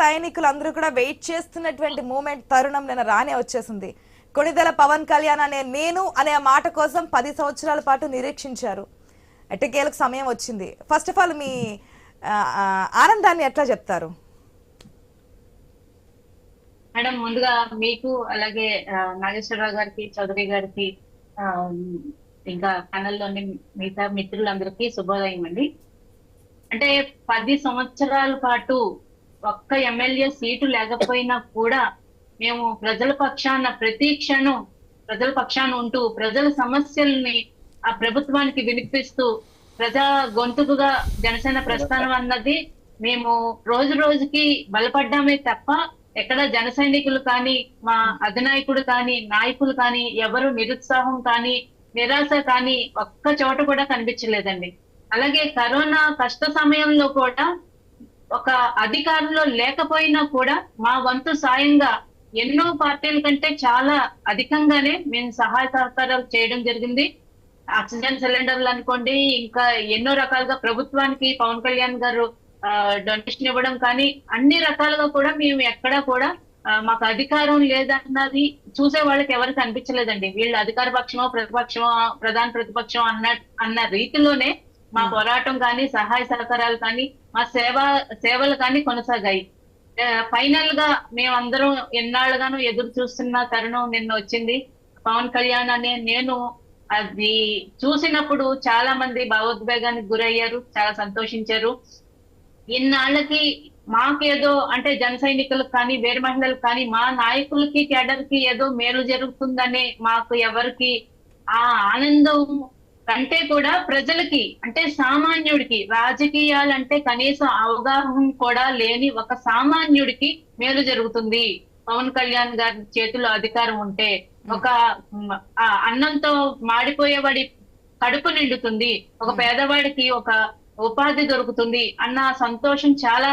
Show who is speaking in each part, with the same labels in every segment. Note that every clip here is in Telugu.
Speaker 1: సైనికులు అందరూ కూడా వెయిట్ చేస్తున్నటువంటి మూమెంట్ తరుణం నిన్న రానే వచ్చేసింది. కొణిదెల పవన్ కళ్యాణ్ అనే నేను అనే మాట కోసం పది సంవత్సరాల పాటు నిరీక్షించారు. ఎట్టకేలకు సమయం వచ్చింది. ఫస్ట్ ఆఫ్ ఆల్ మీ ఆనందాన్ని ఎట్లా చెప్తారు?
Speaker 2: మేడం ముందుగా మీకు అలాగే నాగేశ్వరరావు గారికి చౌదరి గారికి ఇంకా లోని మిగతా మిత్రులందరికీ శుభోదయం అండి. అంటే పది సంవత్సరాల పాటు ఒక్క ఎమ్మెల్యే సీటు లేకపోయినా కూడా మేము ప్రజల పక్షాన ప్రతి క్షణం ప్రజల పక్షాన ఉంటూ ప్రజల సమస్యల్ని ఆ ప్రభుత్వానికి వినిపిస్తూ ప్రజా గొంతుకుగా జనసేన ప్రస్థానం అన్నది మేము రోజు రోజుకి బలపడ్డామే తప్ప ఎక్కడ జన సైనికులు కానీ మా అధినాయకుడు కానీ నాయకులు కానీ ఎవరు నిరుత్సాహం కానీ నిరాశ కానీ ఒక్క చోట కూడా కనిపించలేదండి. అలాగే కరోనా కష్ట సమయంలో కూడా ఒక అధికారంలో లేకపోయినా కూడా మా వంతు సాయంగా ఎన్నో పార్టీల కంటే చాలా అధికంగానే మేము సహాయ సహకారాలు చేయడం జరిగింది. ఆక్సిజన్ సిలిండర్లు అనుకోండి ఇంకా ఎన్నో రకాలుగా ప్రభుత్వానికి పవన్ కళ్యాణ్ గారు డొనేషన్ ఇవ్వడం కానీ అన్ని రకాలుగా కూడా మేము ఎక్కడా కూడా మాకు అధికారం లేదన్నది చూసే వాళ్ళకి ఎవరికి అనిపించలేదండి. వీళ్ళు అధికార పక్షమో ప్రతిపక్షమో ప్రధాన ప్రతిపక్షం అన్న అన్న రీతిలోనే మా పోరాటం కానీ సహాయ సహకారాలు కానీ మా సేవ సేవలు కానీ కొనసాగాయి. ఫైనల్గా మేమందరం ఎన్నాళ్ళుగానూ ఎదురు చూస్తున్న తరుణం నిన్న వచ్చింది. పవన్ కళ్యాణ్ అనే నేను అది చూసినప్పుడు చాలా మంది భావోద్వేగానికి గురయ్యారు చాలా సంతోషించారు. ఇన్నాళ్ళకి మాకేదో అంటే జన సైనికులకు కానీ వేరు మహిళలకు కానీ మా నాయకులకి కేడర్కి ఏదో మేలు జరుగుతుందనే మాకు ఎవరికి ఆ ఆనందం కంటే కూడా ప్రజలకి అంటే సామాన్యుడికి రాజకీయాలంటే కనీసం అవగాహన కూడా లేని ఒక సామాన్యుడికి మేలు జరుగుతుంది. పవన్ కళ్యాణ్ గారి చేతిలో అధికారం ఉంటే ఒక అన్నంతో మాడిపోయేవాడి కడుపు నిండుతుంది. ఒక పేదవాడికి ఒక ఉపాధి దొరుకుతుంది అన్న సంతోషం చాలా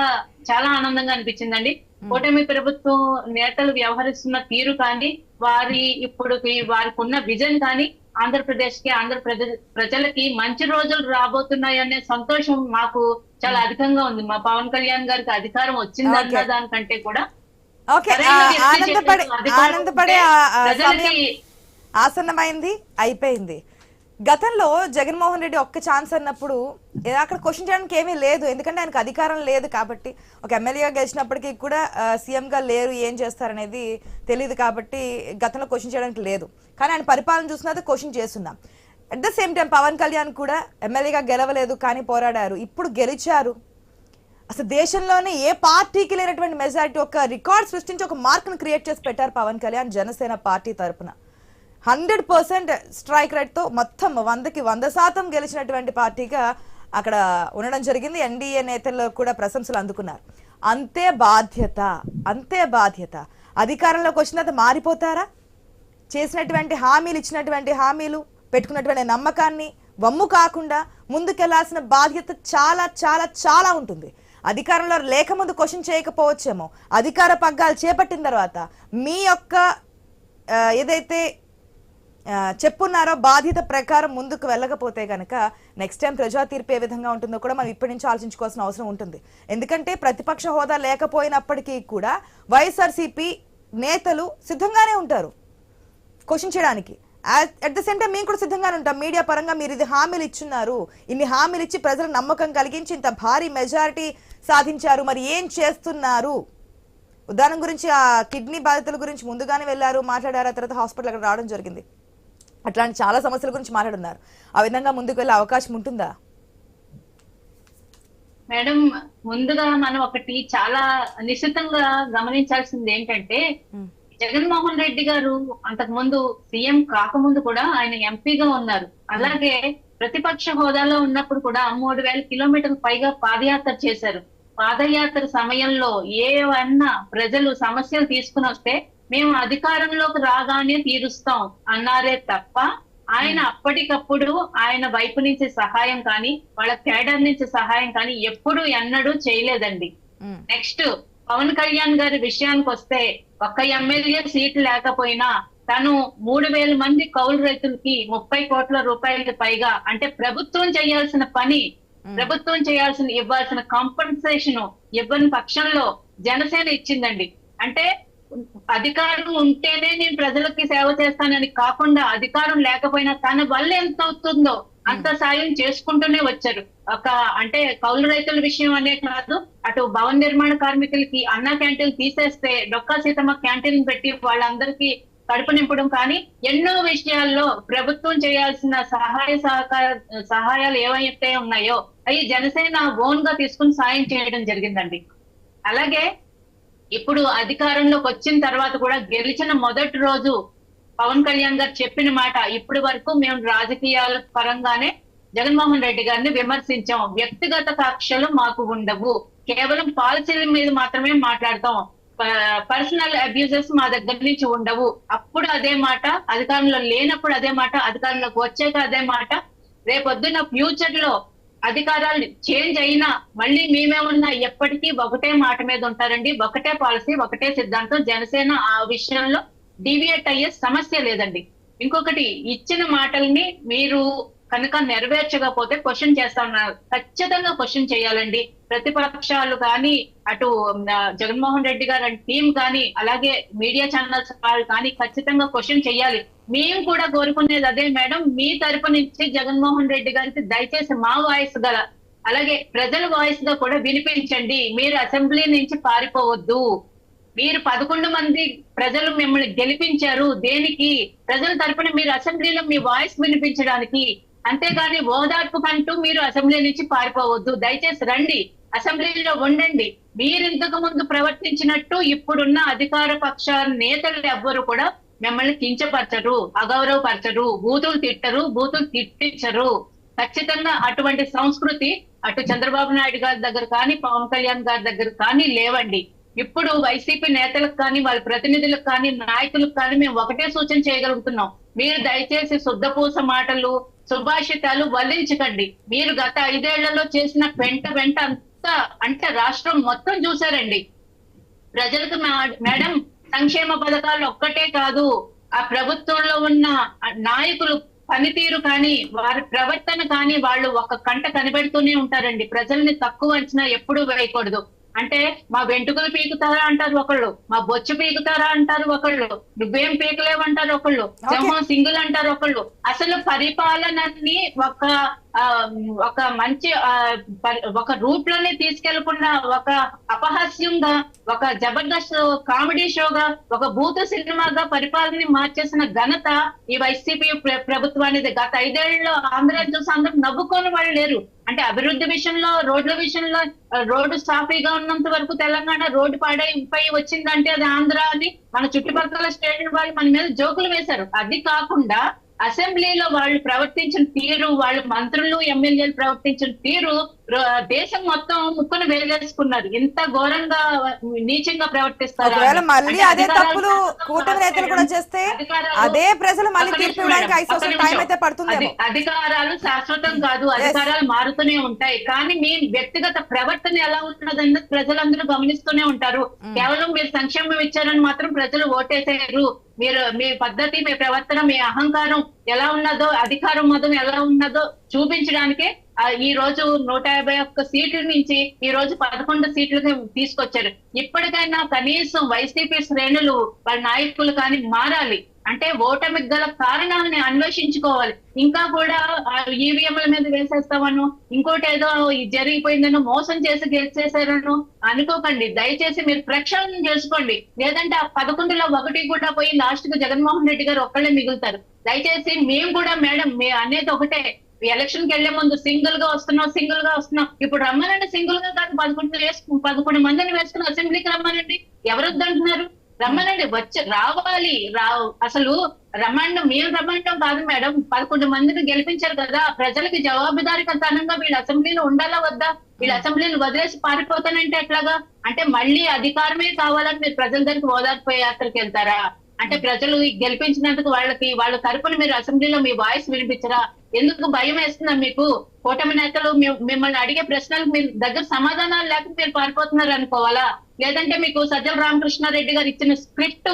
Speaker 2: చాలా ఆనందంగా అనిపించిందండి. కూటమి ప్రభుత్వం నేతలు వ్యవహరిస్తున్న తీరు కానీ వారి ఇప్పుడు వారికి ఉన్న విజన్ కానీ ఆంధ్రప్రదేశ్కి ఆంధ్ర ప్రజ- ప్రజలకి మంచి రోజులు రాబోతున్నాయి అనే సంతోషం మాకు చాలా అధికంగా ఉంది మా పవన్ కళ్యాణ్ గారికి అధికారం వచ్చిందన్న. దానికంటే కూడా
Speaker 1: ఆనందపడే ఆసన్నమైంది అయిపోయింది గతంలో జగన్మోహన్ రెడ్డి ఒక్క ఛాన్స్ అన్నప్పుడు అక్కడ క్వశ్చన్ చేయడానికి ఏమీ లేదు. ఎందుకంటే ఆయనకు అధికారం లేదు కాబట్టి ఒక ఎమ్మెల్యేగా గెలిచినప్పటికీ కూడా సీఎంగా లేరు ఏం చేస్తారనేది తెలియదు కాబట్టి గతంలో క్వశ్చన్ చేయడానికి లేదు. కానీ ఆయన పరిపాలన చూసినది క్వశ్చన్ చేస్తున్నాం. At the same time Pawan Kalyan కూడా ఎమ్మెల్యేగా గెలవలేదు కానీ పోరాడారు. ఇప్పుడు గెలిచారు. అసలు దేశంలోనే ఏ పార్టీకి లేనటువంటి మెజారిటీ ఒక రికార్డ్ సృష్టించి ఒక మార్క్ను క్రియేట్ చేసి పెట్టారు పవన్ కళ్యాణ్ జనసేన పార్టీ తరపున. హండ్రెడ్ పర్సెంట్ స్ట్రైక్ రేట్తో మొత్తం వందకి వంద శాతం గెలిచినటువంటి పార్టీగా అక్కడ ఉండడం జరిగింది. ఎన్డీఏ నేతల్లో కూడా ప్రశంసలు అందుకున్నారు. అంతే బాధ్యత అంతే బాధ్యత. అధికారంలోకి వచ్చిన తర్వాత మారిపోతారా? చేసినటువంటి హామీలు ఇచ్చినటువంటి హామీలు పెట్టుకున్నటువంటి నమ్మకాన్ని వమ్ము కాకుండా ముందుకెళ్ళాల్సిన బాధ్యత చాలా చాలా చాలా ఉంటుంది. అధికారంలో లేక ముందు క్వశ్చన్ చేయకపోవచ్చేమో. అధికార పగ్గాలు చేపట్టిన తర్వాత మీ యొక్క ఏదైతే చెప్పున్నారో బాధ్యత ప్రకారం ముందుకు వెళ్ళకపోతే కనుక నెక్స్ట్ టైం ప్రజా తీర్పు ఏ విధంగా ఉంటుందో కూడా మనం ఇప్పటి నుంచి ఆలోచించుకోవాల్సిన అవసరం ఉంటుంది. ఎందుకంటే ప్రతిపక్ష హోదా లేకపోయినప్పటికీ కూడా వైఎస్ఆర్సీపీ నేతలు సిద్ధంగానే ఉంటారు క్వశ్చన్ చేయడానికి. అట్ ద సేమ్ టైం మేము కూడా సిద్ధంగానే ఉంటాం. మీడియా పరంగా మీరు ఇది హామీలు ఇచ్చున్నారు. ఇన్ని హామీలు ఇచ్చి ప్రజల నమ్మకం కలిగించి ఇంత భారీ మెజారిటీ సాధించారు. మరి ఏం చేస్తున్నారు? ఉదాహరణ గురించి ఆ కిడ్నీ బాధితుల గురించి ముందుగానే వెళ్ళారు మాట్లాడారు ఆ తర్వాత హాస్పిటల్ అక్కడ రావడం జరిగింది. అట్లాంటి చాలా సమస్యల గురించి మాట్లాడున్నారు ఆ విధంగా ముందుకు వెళ్ళే అవకాశం ఉంటుందా?
Speaker 2: మేడం ముందుగా మనం ఒకటి చాలా నిశ్చితంగా గమనించాల్సింది ఏంటంటే. జగన్మోహన్ రెడ్డి గారు అంతకు ముందు సీఎం కాకముందు కూడా ఆయన ఎంపీగా ఉన్నారు. అలాగే ప్రతిపక్ష హోదాలో ఉన్నప్పుడు కూడా మూడు వేల కిలోమీటర్ల పైగా పాదయాత్ర చేశారు. పాదయాత్ర సమయంలో ఏవన్నా ప్రజలు సమస్యలు తీసుకుని వస్తే మేము అధికారంలోకి రాగానే తీరుస్తాం అన్నారే తప్ప ఆయన అప్పటికప్పుడు ఆయన వైపు నుంచి సహాయం కానీ వాళ్ళ కేడర్ నుంచి సహాయం కానీ ఎప్పుడు ఎన్నడూ చేయలేదండి. నెక్స్ట్ పవన్ కళ్యాణ్ గారి విషయానికి వస్తే ఒక్క ఎమ్మెల్యే సీట్ లేకపోయినా తను మూడు వేల మంది కౌలు రైతులకి ముప్పై కోట్ల రూపాయలకి పైగా అంటే ప్రభుత్వం చేయాల్సిన పని ప్రభుత్వం చేయాల్సిన ఇవ్వాల్సిన కాంపన్సేషన్ ఇవ్వని పక్షంలో జనసేన ఇచ్చిందండి. అంటే అధికారం ఉంటేనే నేను ప్రజలకి సేవ చేస్తానని కాకుండా అధికారం లేకపోయినా తన వల్ల ఎంత అవుతుందో అంత సాయం చేసుకుంటూనే వచ్చారు. ఒక అంటే కౌలు రైతుల విషయం అనే కాదు అటు భవన నిర్మాణ కార్మికులకి అన్న క్యాంటీన్ తీసేస్తే డొక్కా సీతమ్మ క్యాంటీన్ పెట్టి వాళ్ళందరికీ కడుపు నింపడం కానీ ఎన్నో విషయాల్లో ప్రభుత్వం చేయాల్సిన సహాయ సహకార సహాయాలు ఏవైతే ఉన్నాయో అవి జనసేన ఓన్గా తీసుకుని సాయం చేయడం జరిగిందండి. అలాగే ఇప్పుడు అధికారంలోకి వచ్చిన తర్వాత కూడా గెలిచిన మొదటి రోజు పవన్ కళ్యాణ్ గారు చెప్పిన మాట ఇప్పటి వరకు మేము రాజకీయాల పరంగానే జగన్మోహన్ రెడ్డి గారిని విమర్శించాం. వ్యక్తిగత కక్షలు మాకు ఉండవు. కేవలం పాలసీల మీద మాత్రమే మాట్లాడతాం. పర్సనల్ అబ్యూజెస్ మా దగ్గర నుంచి ఉండవు. అప్పుడు అదే మాట అధికారంలో లేనప్పుడు అదే మాట అధికారంలోకి వచ్చాక అదే మాట. రేపొద్దున ఫ్యూచర్లో అధికారాలు చేంజ్ అయినా మళ్ళీ మేమేమన్నా ఎప్పటికీ ఒకటే మాట మీద ఉంటారండి. ఒకటే పాలసీ ఒకటే సిద్ధాంతం. జనసేన ఆ విషయంలో డివియేట్ అయ్యే సమస్య లేదండి. ఇంకొకటి ఇచ్చిన మాటల్ని మీరు కనుక నెరవేర్చకపోతే క్వశ్చన్ చేస్తా ఉన్నారు ఖచ్చితంగా క్వశ్చన్ చేయాలండి. ప్రతిపక్షాలు కానీ అటు జగన్మోహన్ రెడ్డి గారు టీం కానీ అలాగే మీడియా ఛానల్స్ వాళ్ళు కానీ ఖచ్చితంగా క్వశ్చన్ చేయాలి. మేము కూడా కోరుకునేది అదే మేడం. మీ తరపు నుంచి జగన్మోహన్ రెడ్డి గారికి దయచేసి మా వాయిస్ గల అలాగే ప్రజల వాయిస్గా కూడా వినిపించండి. మీరు అసెంబ్లీ నుంచి పారిపోవద్దు. మీరు పదకొండు మంది ప్రజలు మిమ్మల్ని గెలిపించారు. దేనికి? ప్రజల తరపున మీరు అసెంబ్లీలో మీ వాయిస్ వినిపించడానికి. అంతేగాని ఓదార్పు కంటూ మీరు అసెంబ్లీ నుంచి పారిపోవద్దు. దయచేసి రండి. అసెంబ్లీలో ఉండండి. మీరు ఇంతకు ముందు ప్రవర్తించినట్టు ఇప్పుడున్న అధికార పక్ష నేతలు ఎవ్వరు కూడా మిమ్మల్ని కించపరచరు అగౌరవపరచరు బూతులు తిట్టరు బూతులు తిట్టించరు. ఖచ్చితంగా అటువంటి సంస్కృతి అటు చంద్రబాబు నాయుడు గారి దగ్గర కానీ పవన్ కళ్యాణ్ గారి దగ్గర కానీ లేవండి. ఇప్పుడు వైసీపీ నేతలకు కానీ వాళ్ళ ప్రతినిధులకు కానీ నాయకులకు కానీ మేము ఒకటే సూచన చేయగలుగుతున్నాం. మీరు దయచేసి శుద్ధపూస మాటలు సుభాషితాలు వల్లించకండి. మీరు గత ఐదేళ్ళలో చేసిన వెంట వెంట అంతా అంటే రాష్ట్రం మొత్తం చూసారండి ప్రజలకు మేడం సంక్షేమ పథకాలు ఒక్కటే కాదు ఆ ప్రభుత్వంలో ఉన్న నాయకులు పనితీరు కానీ వారి ప్రవర్తన కానీ వాళ్ళు ఒక కంట కనిపెడుతూనే ఉంటారండి. ప్రజల్ని తక్కువ అంచనా ఎప్పుడు వేయకూడదు. అంటే మా వెంట్రుకలు పీకుతారా అంటారు ఒకళ్ళు మా బొచ్చు పీకుతారా అంటారు ఒకళ్ళు నువ్వేం పీకలేవంటారు ఒకళ్ళు సింహం సింగిల్ అంటారు ఒకళ్ళు. అసలు పరిపాలనని ఒక ఒక మంచి ఒక రూట్లోనే తీసుకెళ్ళకుండా ఒక అపహాస్యంగా ఒక జబర్దస్త్ కామెడీ షోగా ఒక భూత సినిమాగా పరిపాలన మార్చేసిన ఘనత ఈ వైసీపీ ప్రభుత్వానికి గత ఐదేళ్ళలో ఆంధ్రాన్ని చూసి అందరూ నవ్వుకోని వాళ్ళు లేరు. అంటే అభివృద్ధి విషయంలో రోడ్ల విషయంలో రోడ్డు సాఫీగా ఉన్నంత వరకు తెలంగాణ రోడ్డు పాడైపై వచ్చిందంటే అది ఆంధ్ర అని మన చుట్టుపక్కల స్టేట్ వాళ్ళు మన మీద జోకులు వేశారు. అది కాకుండా అసెంబ్లీలో వాళ్ళు ప్రవర్తించిన తీరు వాళ్ళ మంత్రులు ఎమ్మెల్యేలు ప్రవర్తించిన తీరు దేశం మొత్తం ముక్కును వేలేసుకున్నారు ఇంత ఘోరంగా నీచంగా ప్రవర్తిస్తారు?
Speaker 1: మళ్ళీ అదే
Speaker 2: అధికారాలు
Speaker 1: తప్పులు
Speaker 2: శాశ్వతం
Speaker 1: కూటమి నేతలు కూడా చేస్తే అదే ప్రజలు మళ్ళీ తీర్పు టైం. అయితే పడుతుందేమో.
Speaker 2: అధి- అధికారాలు శాశ్వతం కాదు. అధికారాలు మారుతూనే ఉంటాయి. కానీ మీ వ్యక్తిగత ప్రవర్తన ఎలా ఉన్నదన్నది ప్రజలందరూ గమనిస్తూనే ఉంటారు. కేవలం మీరు సంక్షేమం ఇచ్చారని మాత్రం ప్రజలు ఓటేసారు మీరు మీ పద్ధతి మీ ప్రవర్తన మీ అహంకారం ఎలా ఉన్నదో అధికారం మతం ఎలా ఉన్నదో చూపించడానికే ఈ రోజు నూట యాభై ఒక్క సీట్ల నుంచి ఈ రోజు పదకొండు సీట్లకి తీసుకొచ్చారు. ఇప్పటికైనా కనీసం వైసీపీ శ్రేణులు వాళ్ళ నాయకులు కానీ మారాలి. అంటే ఓటమికి గల కారణాలని అన్వేషించుకోవాలి. ఇంకా కూడా ఈవీఎంల మీద వేసేస్తామను ఇంకోటి ఏదో ఇది జరిగిపోయిందనో మోసం చేసి గెలిచేసారను అనుకోకండి. దయచేసి మీరు ప్రక్షాళన చేసుకోండి. లేదంటే ఆ పదకొండులో ఒకటి కూడా పోయి లాస్ట్కు జగన్మోహన్ రెడ్డి గారు ఒక్కళ్ళే మిగులుతారు. దయచేసి మేము కూడా మేడం మీ అనేది ఒకటే. ఎలక్షన్కి వెళ్ళే ముందు సింగిల్గా వస్తున్నాం సింగిల్గా వస్తున్నాం ఇప్పుడు రమ్మనండి సింగిల్గా కాదు పదకొండు వేసుకు పదకొండు మందిని వేసుకుని అసెంబ్లీకి రమ్మనండి. ఎవరు వద్దంటున్నారు రమ్మనండి వచ్చి రావాలి రావు. అసలు రమ్మండం మేము రమ్మండం కాదు మేడం. పదకొండు మందిని గెలిపించారు కదా ప్రజలకి జవాబుదారికతనంగా వీళ్ళు అసెంబ్లీలో ఉండాలా వద్దా? వీళ్ళు అసెంబ్లీని వదిలేసి పారిపోతానంటే ఎట్లాగా? అంటే మళ్ళీ అధికారమే కావాలని మీరు ప్రజల దగ్గరికి ఓదార్పు యాత్రకి వెళ్తారా? అంటే ప్రజలు గెలిపించినందుకు వాళ్ళకి వాళ్ళ తరపున మీరు అసెంబ్లీలో మీ వాయిస్ వినిపించరా? ఎందుకు భయం వేస్తుందా మీకు? కూటమి నేతలు మిమ్మల్ని అడిగే ప్రశ్నలకు మీ దగ్గర సమాధానాలు లేక మీరు పారిపోతున్నారు అనుకోవాలా? లేదంటే మీకు సజ్జల రామకృష్ణారెడ్డి గారు ఇచ్చిన స్క్రిప్ట్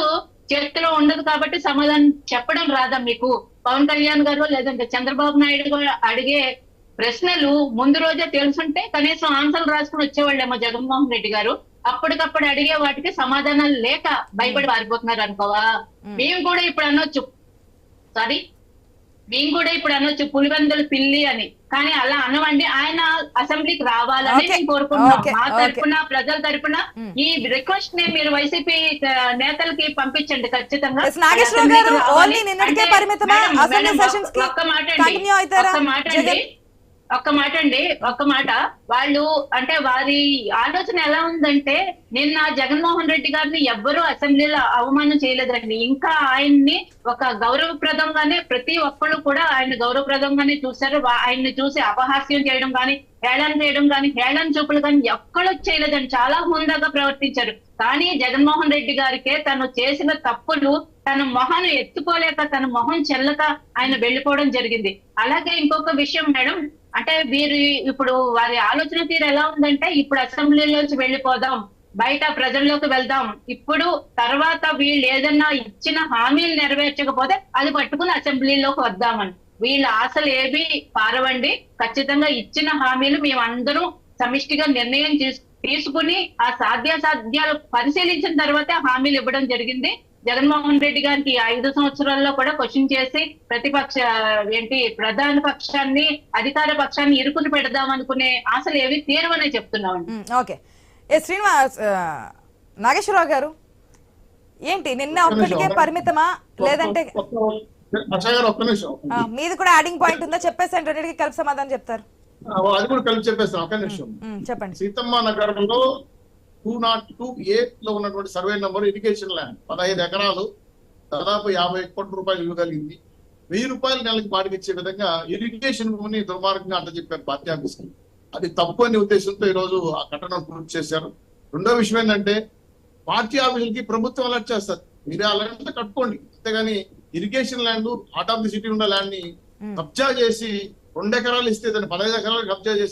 Speaker 2: చేతిలో ఉండదు కాబట్టి సమాధానం చెప్పడం రాదా మీకు? పవన్ కళ్యాణ్ గారు లేదంటే చంద్రబాబు నాయుడు గారు అడిగే ప్రశ్నలు ముందు రోజే తెలుసుంటే కనీసం ఆన్సర్లు రాసుకుని వచ్చేవాళ్ళేమో జగన్మోహన్ రెడ్డి గారు. అప్పటికప్పుడు అడిగే వాటికి సమాధానాలు లేక భయపడి పారిపోతున్నారు అనుకోవా? మేము కూడా ఇప్పుడు అనొచ్చు. సారీ. మేము కూడా ఇప్పుడు అనొచ్చు పులివెందులు పిల్లి అని కానీ అలా అనవండి ఆయన అసెంబ్లీకి రావాలని. నేను కోరుకుంటున్నాం. మా. తరపున ప్రజల
Speaker 1: Hmm.
Speaker 2: ఈ రిక్వెస్ట్ని మీరు వైసీపీ నేతలకి పంపించండి ఖచ్చితంగా ఒక్క మాట ఒక్క మాట అండి ఒక్క మాట అండి ఒక్క మాట. వాళ్ళు అంటే వారి ఆలోచన ఎలా ఉందంటే నిన్న జగన్మోహన్ రెడ్డి గారిని ఎవ్వరూ అసెంబ్లీలో అవమానం చేయలేదండి. ఇంకా ఆయన్ని ఒక గౌరవప్రదంగానే ప్రతి ఒక్కళ్ళు కూడా ఆయన గౌరవప్రదంగానే చూశారు. ఆయన్ని చూసి అపహాస్యం చేయడం కానీ హేళన చేయడం కానీ హేళన చూపులు కానీ ఎక్కడో చేయలేదండి. చాలా హుందాగా ప్రవర్తించారు. కానీ జగన్మోహన్ రెడ్డి గారికే తను చేసిన తప్పులు తన మొహను ఎత్తుకోలేక తన మొహం చెల్లక ఆయన వెళ్ళిపోవడం జరిగింది. అలాగే ఇంకొక విషయం మేడం అంటే వీరు ఇప్పుడు వారి ఆలోచన తీరు ఎలా ఉందంటే ఇప్పుడు అసెంబ్లీలోంచి వెళ్ళిపోదాం బయట ప్రజల్లోకి వెళ్దాం. ఇప్పుడు తర్వాత వీళ్ళు ఏదన్నా ఇచ్చిన హామీలు నెరవేర్చకపోతే అది పట్టుకుని అసెంబ్లీలోకి వద్దామని. వీళ్ళ ఆశలు ఏవి పారవండి. ఖచ్చితంగా ఇచ్చిన హామీలు మేమందరూ సమిష్టిగా నిర్ణయం తీసుకుని ఆ సాధ్యాసాధ్యాలు పరిశీలించిన తర్వాత హామీలు ఇవ్వడం జరిగింది. జగన్మోహన్ రెడ్డి గారికి ఐదు సంవత్సరాల్లో కూడా క్వశ్చన్ చేసి ప్రతిపక్ష ఏంటి ప్రధాన పక్షాన్ని అధికార పక్షాన్ని ఇరుకుని పెడదాం అనుకునే ఆశలు ఏవి తీరవనే చెప్తున్నామండి
Speaker 1: ఓకే. ఏ శ్రీనివాస్ నాగేశ్వరరావు గారు ఏంటి నిన్న ఒక్కటికే పరిమితమా? లేదంటే మీది కూడా యాడింగ్ పాయింట్ ఉందా? చెప్పేసి రెండింటికి కలిపి సమాధానం చెప్తారు.
Speaker 3: అది కూడా కలిపి చెప్పేస్తాను ఒక్క నిమిషం.
Speaker 1: చెప్పండి.
Speaker 3: సీతమ్మ నగరంలో టూ నాట్ టూ ఏ లో ఉన్నటువంటి సర్వే నెంబర్ ఇరిగేషన్ ల్యాండ్ పదహైదు ఎకరాలు దాదాపు యాభై కోట్ల రూపాయలు విలువ కలిగింది వెయ్యి రూపాయలు నెలకి బాడికిచ్చే విధంగా ఇరిగేషన్ భూమిని దుర్మార్గంగా అంట చెప్పారు పార్టీ అది తప్పు అనే ఉద్దేశంతో ఈ రోజు ఆ కట్టడం పూర్తి చేశారు. రెండో విషయం ఏంటంటే పార్టీ ఆఫీసులకి ప్రభుత్వం అలర్ట్ చేస్తారు. మీరు అలర్ట్ కట్టుకోండి. అంతేగాని irrigation land heart of the city ఉన్న
Speaker 1: ల్యాండ్ని.
Speaker 3: కబ్జా చేసి రెండు ఎకరాలు ఇస్తే దాన్ని పదహైదు ఎకరాలు కబ్జా చేసి